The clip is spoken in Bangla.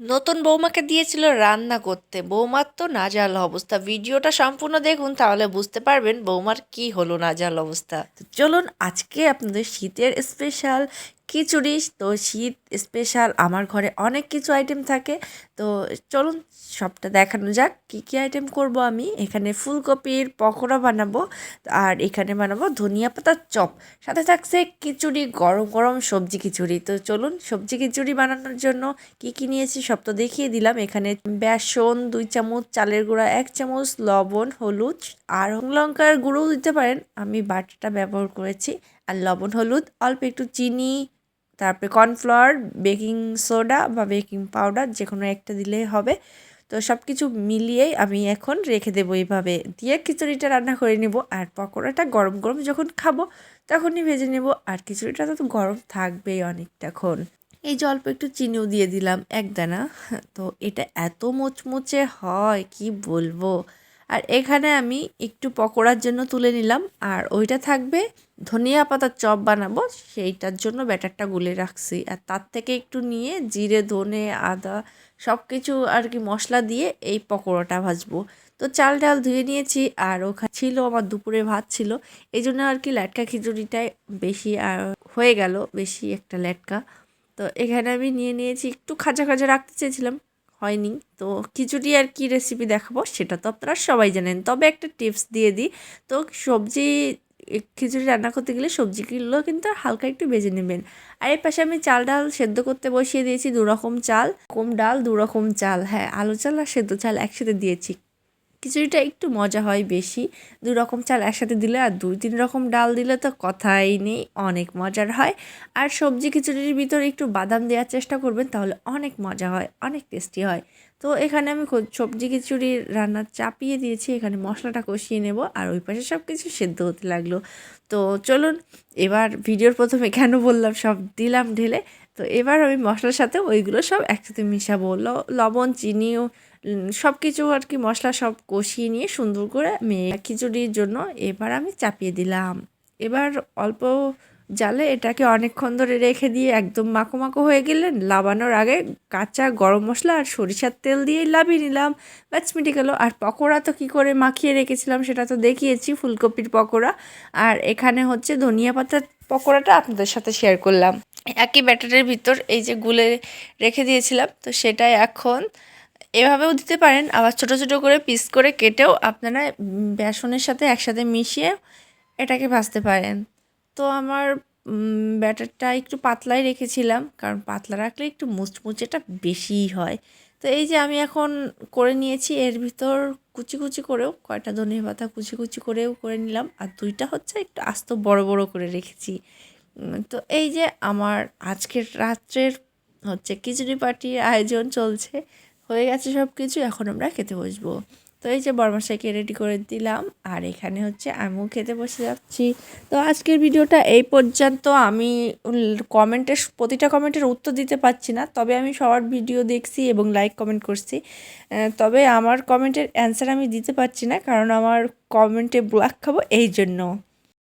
নতুন বৌমাকে দিয়েছিল রান্না করতে। বৌমার তো নাজাল অবস্থা। ভিডিওটা সম্পূর্ণ দেখুন, তাহলে বুঝতে পারবেন বৌমার কি হলো নাজাল অবস্থা। চলুন আজকে আপনাদের শীতের স্পেশাল খিচুড়ি, তো শীত স্পেশাল আমার ঘরে অনেক কিছু আইটেম থাকে। তো চলুন সবটা দেখানো যাক, কী কী আইটেম করব আমি? এখানে ফুলকপির পকোড়া বানাবো, আর এখানে বানাবো ধনিয়া পাতার চপ। সাথে থাকছে খিচুড়ি, গরম গরম সবজি খিচুড়ি। তো চলুন সবজি খিচুড়ি বানানোর জন্য কি কি নিয়েছি সব তো দেখিয়ে দিলাম। এখানে বেসন দুই চামচ, চালের গুঁড়া এক চামচ, লবণ, হলুদ, আর লঙ্কার গুঁড়োও দিতে পারেন। আমি বাটাটা ব্যবহার করেছি, আর লবণ, হলুদ, অল্প একটু চিনি তারপরে কর্নফ্লাওয়ার, বেকিং সোডা বা বেকিং পাউডার যে কোনো একটা দিলেই হবে। তো সব কিছু মিলিয়েই আমি এখন রেখে দেবো এইভাবে। দিয়ে খিচুড়িটা রান্না করে নেব আর পকোড়াটা গরম গরম যখন খাব তখনই ভেজে নেব। আর খিচুড়িটা তো গরম থাকবেই অনেকটাক্ষণ। এই যে একটু চিনিও দিয়ে দিলাম, এক দানা। তো এটা এত মোচমোচে হয়, কি বলব? আর এখানে আমি একটু পকোড়ার জন্য তুলে নিলাম। আর ওইটা থাকবে ধনিয়া পাতার চপ বানাবো, সেইটার জন্য ব্যাটারটা গুলে রাখছি। আর তার থেকে একটু নিয়ে জিরে, ধনে, আদা সব কিছু আর কি মশলা দিয়ে এই পকোড়াটা ভাজবো। তো চাল ডাল ধুয়ে নিয়েছি আর ওখানে ছিল আমার দুপুরে ভাত ছিল। এই জন্য আর কি ল্যাটকা খিচুড়িটাই বেশি আর হয়ে গেল বেশি একটা ল্যাটকা। তো এখানে আমি নিয়ে নিয়েছি, একটু খাঁচা খাঁচা রাখতে চেয়েছিলাম। হয়নি। তো খিচুড়ি আর কি রেসিপি দেখাবো সেটা তো আপনারা সবাই জানেন। তবে একটা টিপস দিয়ে দিই। তো সবজি খিচুড়ি রান্না করতে গেলে সবজিগুলো কিন্তু হালকা একটু ভেজে নেবেন। আর এর পাশে আমি চাল, ডাল সেদ্ধ করতে বসিয়ে দিয়েছি। দুরকম চাল, কম ডাল, দুরকম চাল। হ্যাঁ আলু চাল আর সেদ্ধ চাল একসাথে দিয়েছি। খিচুড়িটা একটু মজা হয় বেশি। দু রকম চাল একসাথে দিলে আর দুই তিন রকম ডাল দিলে তো কথাই নেই, অনেক মজার হয়। আর সবজি খিচুড়ির ভিতরে একটু বাদাম দেওয়ার চেষ্টা করবেন, তাহলে অনেক মজা হয়, অনেক টেস্টি হয়। তো এখানে আমি সবজি খিচুড়ি রান্না চাপিয়ে দিয়েছি, এখানে মশলাটা কষিয়ে নেব, আর ওই পাশে সব কিছু সেদ্ধ হতে লাগল। তো চলুন, এবার ভিডিওর প্রথমে কেন বললাম, সব দিলাম ঢেলে তো এবার আমি মশলার সাথে ওইগুলো সব একসাথে মিশাবো। লবণ চিনিও সব কিছু আর কি মশলা সব কষিয়ে নিয়ে সুন্দর করে মেয়ে খিচুড়ির জন্য এবার আমি চাপিয়ে দিলাম। এবার অল্প জালে এটাকে অনেকক্ষণ ধরে রেখে দিয়ে একদম মাখো মাখো হয়ে গেলেন। লাবানোর আগে কাঁচা গরম মশলা আর সরিষার তেল দিয়েই লাভিয়ে নিলাম। ব্যাস, মিটে গেলো। আর পকোড়া তো কী করে মাখিয়ে রেখেছিলাম সেটা তো দেখিয়েছি, ফুলকপির পকোড়া। আর এখানে হচ্ছে ধনিয়া পাতার পকোড়াটা আপনাদের সাথে শেয়ার করলাম। একই ব্যাটারের ভিতর এই যে গুলে রেখে দিয়েছিলাম, তো সেটাই এখন এভাবেও দিতে পারেন। আবার ছোট ছোট করে পিস করে কেটেও আপনারা বেসনের সাথে একসাথে মিশিয়ে এটাকে ভাজতে পারেন। তো আমার ব্যাটারটা একটু পাতলাই রেখেছিলাম। কারণ পাতলা রাখলে একটু মুচমুচেটা বেশিই হয়। তো এই যে আমি এখন করে নিয়েছি, এর ভিতর কুচি কুচি করেও, কয়টা ধনিয়া পাতা কুচি কুচি করেও করে নিলাম। আর দুইটা হচ্ছে একটু আস্ত বড় বড় করে রেখেছি। তো এই যে আমার আজকের রাত্রের হচ্ছে খিচুড়ি পার্টির আয়োজন চলছে। হয়ে গেছে সব কিছু এখন আমরা খেতে বসবো। তো এই যে বরমাসাইকে রেডি করে দিলাম, আর এখানে হচ্ছে আমিও খেতে বসে যাচ্ছি। তো আজকের ভিডিওটা এই পর্যন্ত। আমি কমেন্টের প্রতিটা কমেন্টের উত্তর দিতে পারছি না, তবে আমি সবার ভিডিও দেখছি এবং লাইক কমেন্ট করছি। তবে আমার কমেন্টের অ্যান্সার আমি দিতে পারছি না, কারণ আমার কমেন্টে ব্ল্যাক খাব, এই জন্য।